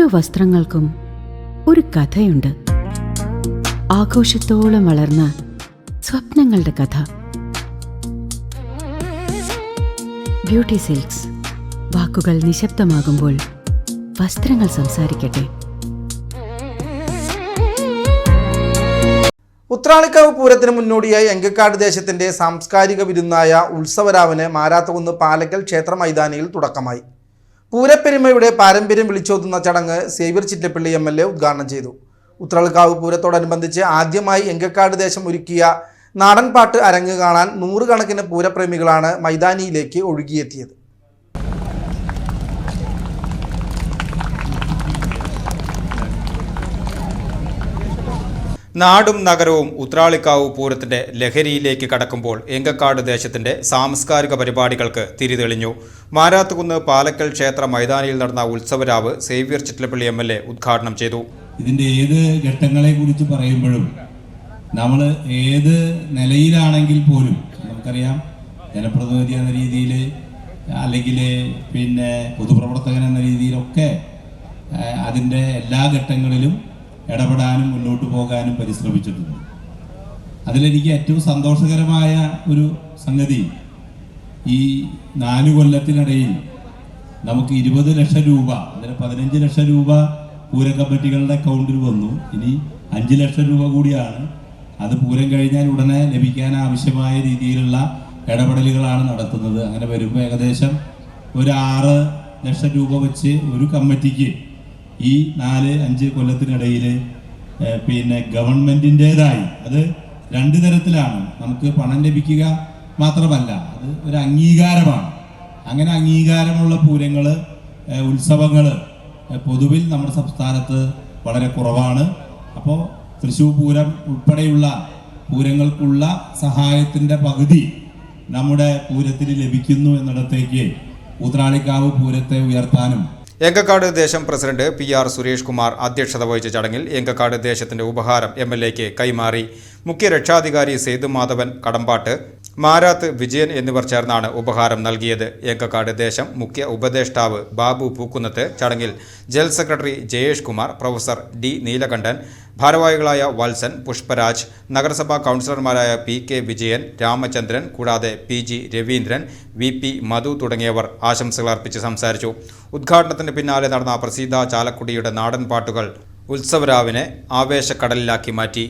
ഓരോ വസ്ത്രങ്ങൾക്കും ഒരു കഥയുണ്ട്. ആഘോഷത്തോളം വളർന്ന സ്വപ്നങ്ങളുടെ കഥ. Beauty silks. വാക്കുകൾ നിശബ്ദമാകുമ്പോൾ വസ്ത്രങ്ങൾ സംസാരിക്കട്ടെ. ഉത്രാളിക്കാവ് പൂരത്തിന് മുന്നോടിയായി എങ്കക്കാട് ദേശത്തിന്റെ സാംസ്കാരിക വിരുന്നായ ഉത്സവരാവിന് മാരാത്തകുന്ന് പാലക്കൽ ക്ഷേത്ര മൈതാനിയിൽ തുടക്കമായി. പൂരപ്പെരുമയുടെ പാരമ്പര്യം വിളിച്ചോതുന്ന ചടങ്ങ് Xavier Chittappally M L A ഉദ്ഘാടനം ചെയ്തു. ഉത്രാളക്കാവ് പൂരത്തോടനുബന്ധിച്ച് ആദ്യമായി എങ്കക്കാട് ദേശം ഒരുക്കിയ നാടൻപാട്ട് അരങ്ങ് കാണാൻ നൂറുകണക്കിന് പൂരപ്രേമികളാണ് മൈതാനിയിലേക്ക് ഒഴുകിയെത്തിയത്. നാടും നഗരവും ഉത്രാളിക്കാവ് പൂരത്തിന്റെ ലഹരിയിലേക്ക് കടക്കുമ്പോൾ എങ്കക്കാട് ദേശത്തിന്റെ സാംസ്കാരിക പരിപാടികൾക്ക് തിരിതെളിഞ്ഞു. മാരാത്തുകുന്ന് പാലക്കൽ ക്ഷേത്ര മൈതാനിയിൽ നടന്ന ഉത്സവരാവ് Xavier Chittilappilly M L A ഉദ്ഘാടനം ചെയ്തു. ഇതിന്റെ ഏത് ഘട്ടങ്ങളെ കുറിച്ച് പറയുമ്പോഴും നമ്മൾ ഏത് നിലയിലാണെങ്കിൽ പോലും നമുക്കറിയാം ജനപ്രതിനിധി എന്ന രീതിയിൽ അല്ലെങ്കിൽ പിന്നെ പൊതുപ്രവർത്തകൻ എന്ന രീതിയിലൊക്കെ അതിന്റെ എല്ലാ ഘട്ടങ്ങളിലും ഇടപെടാനും മുന്നോട്ട് പോകാനും പരിശ്രമിച്ചിട്ടുണ്ട്. അതിലെനിക്ക് ഏറ്റവും സന്തോഷകരമായ ഒരു സംഗതി ഈ നാല് കൊല്ലത്തിനിടയിൽ നമുക്ക് ഇരുപത് ലക്ഷം രൂപ അതിന് പതിനഞ്ച് ലക്ഷം രൂപ പൂരം കമ്മിറ്റികളുടെ അക്കൗണ്ടിൽ വന്നു. ഇനി അഞ്ച് ലക്ഷം രൂപ കൂടിയാണ്. അത് പൂരം കഴിഞ്ഞാൽ ഉടനെ ലഭിക്കാൻ ആവശ്യമായ രീതിയിലുള്ള ഇടപെടലുകളാണ് നടത്തുന്നത്. അങ്ങനെ വരുമ്പോൾ ഏകദേശം ഒരു ആറ് ലക്ഷം രൂപ വെച്ച് ഒരു കമ്മിറ്റിക്ക് ഈ നാല് അഞ്ച് കൊല്ലത്തിനിടയിൽ പിന്നെ ഗവൺമെന്റിന്റെതായി അത് രണ്ട് തരത്തിലാണ്. നമുക്ക് പണം ലഭിക്കുക മാത്രമല്ല അത് ഒരു അംഗീകാരമാണ്. അങ്ങനെ അംഗീകാരമുള്ള പൂരങ്ങൾ ഉത്സവങ്ങൾ പൊതുവിൽ നമ്മുടെ സംസ്ഥാനത്ത് വളരെ കുറവാണ്. അപ്പോൾ തൃശ്ശൂർ പൂരം ഉൾപ്പെടെയുള്ള പൂരങ്ങൾക്കുള്ള സഹായത്തിന്റെ പകുതി നമ്മുടെ പൂരത്തിന് ലഭിക്കുന്നു എന്നിടത്തേക്ക് ഉത്രാളിക്കാവ് പൂരത്തെ ഉയർത്താനും എങ്കക്കാട് ദേശം president P R Suresh Kumar അധ്യക്ഷത വഹിച്ച ചടങ്ങിൽ എങ്കക്കാട് ദേശത്തിന്റെ ഉപഹാരം എം എൽ എക്ക് കൈമാറി. മുഖ്യ രക്ഷാധികാരി സേതുമാധവൻ കടമ്പാട്ട് മാരാത്ത് വിജയൻ എന്നിവർ ചേർന്നാണ് ഉപഹാരം നൽകിയത്. ഏക്കക്കാട് ദേശം മുഖ്യ ഉപദേഷ്ടാവ് ബാബു പൂക്കുന്നത്ത് ചടങ്ങിൽ general secretary Jayesh Kumar professor D Neelakantan ഭാരവാഹികളായ വത്സൻ പുഷ്പരാജ് നഗരസഭാ കൗൺസിലർമാരായ പി കെ വിജയൻ രാമചന്ദ്രൻ കൂടാതെ P G Raveendran V P Madhu തുടങ്ങിയവർ ആശംസകൾ അർപ്പിച്ച് സംസാരിച്ചു. ഉദ്ഘാടനത്തിന് പിന്നാലെ നടന്ന പ്രസീത ചാലക്കുടിയുടെ നാടൻ പാട്ടുകൾ ഉത്സവരാവിനെ ആവേശക്കടലിലാക്കി മാറ്റി.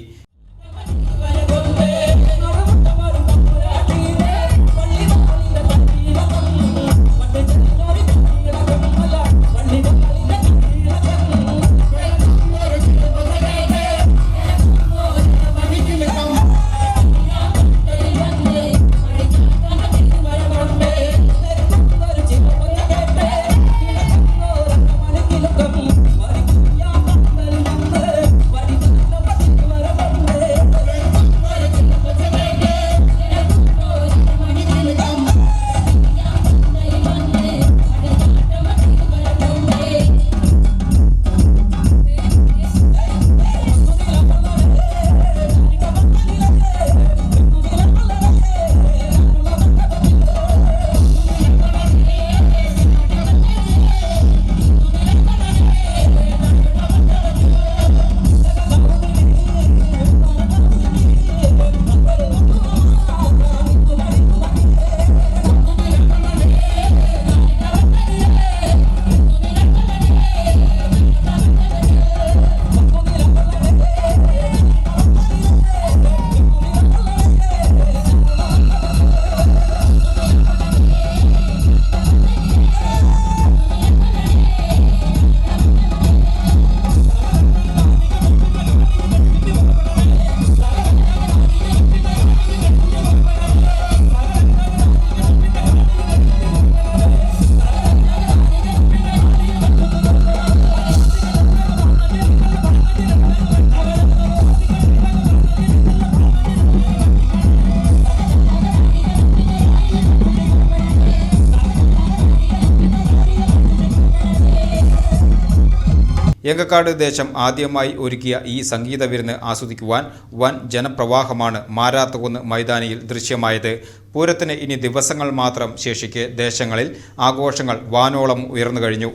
എങ്കക്കാട് ദേശം ആദ്യമായി ഒരുക്കിയ ഈ സംഗീത വിരുന്ന് ആസ്വദിക്കുവാൻ വൻ ജനപ്രവാഹമാണ് മാരാത്തകുന്ന് മൈതാനിയിൽ ദൃശ്യമായത്. പൂരത്തിന് ഇനി ദിവസങ്ങൾ മാത്രം ശേഷിക്കെ ദേശങ്ങളിൽ ആഘോഷങ്ങൾ വാനോളം ഉയർന്നു കഴിഞ്ഞു.